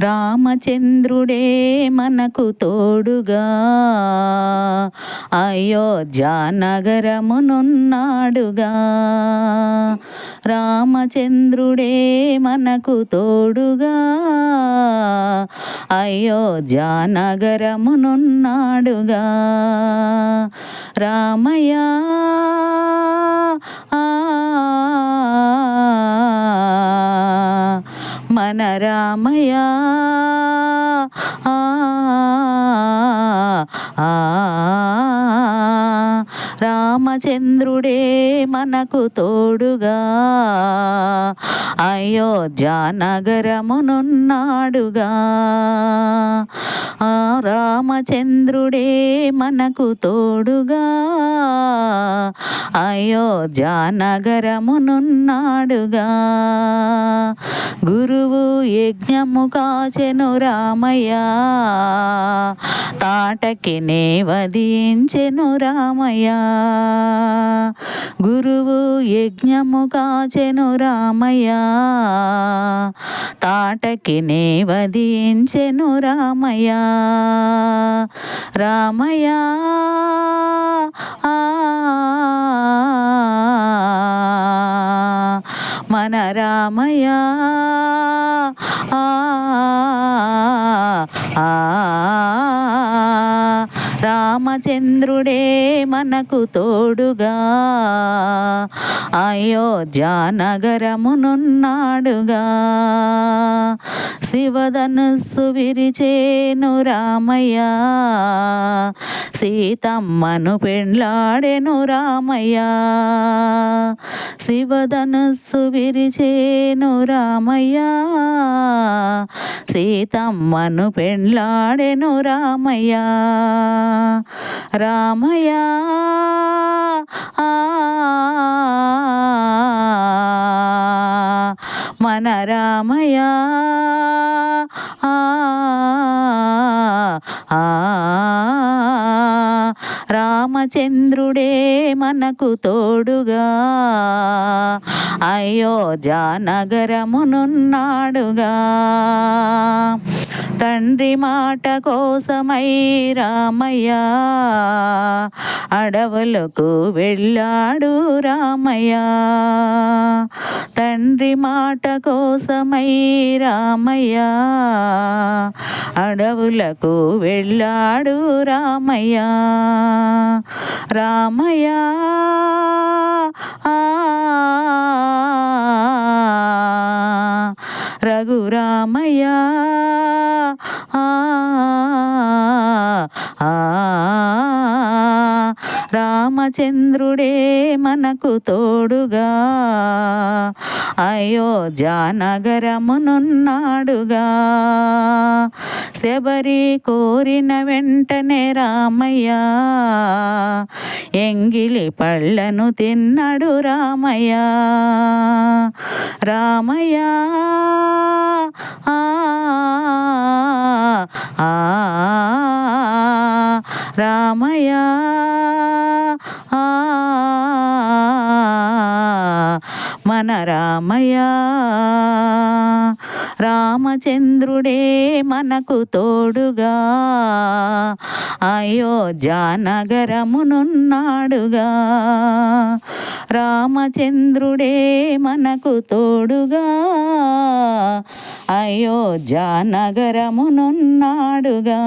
రామచంద్రుడే మనకు తోడుగా. అయోధ్య నగరమునున్నాడుగా. రామచంద్రుడే మనకు తోడుగా. అయోధ్య నగరమునున్నాడుగా. రామయ్య మన రామయ్య ఆ ఆ. రామచంద్రుడే మనకు తోడుగా. అయోధ్య నగరమునున్నాడుగా. ఆ రామచంద్రుడే మనకు తోడుగా. అయోధ్య నగరమునున్నాడుగా. గురువు యజ్ఞము కాచెను రామయ్య. తాటకి నే వధించెను రామయ్య. గురువు యజ్ఞముగా చెను రామయ్య. తాటకి నే వధించెను రామయ్య. రామయ్య ఆ మన రామయ్య ఆ ఆ. రామచంద్రుడే మనకు తోడుగా. అయోధ్య నగరమునున్నాడుగా శివధనుస్సు విరిచేను రామయ్య. సీతమ్మను పెండ్లాడెను రామయ్య. శివధనుస్సు విరిచేను రామయ్య. సీతమ్మను పెండ్లాడెను రామయ్య. రామయ్య. మన రామయ్య. ఆ ఆ రామచంద్రుడే మనకు తోడుగా. అయోధ్యానగరమునున్నాడుగా తండ్రి మాట కోసమై రామయ్య అడవులకు వెళ్ళాడు రామయ్య. తండ్రి మాట కోసమై రామయ్య అడవులకు వెళ్ళాడు రామయ్య. రామయ్య ఆ రఘురామయ్య రామచంద్రుడే మనకు తోడుగా. అయోధ్యానగరమునున్నాడుగా శబరి కోరిన వెంటనే రామయ్య ఎంగిలి పళ్ళను తిన్నడు రామయ్య. రామయ్య! ఆ రామయ్య ఆ మన రామయ్య రామచంద్రుడే మనకు తోడుగా అయోధ్యానగరమునున్నాడుగా రామచంద్రుడే మనకు తోడుగా. అయోధ్యానగరమునున్నాడుగా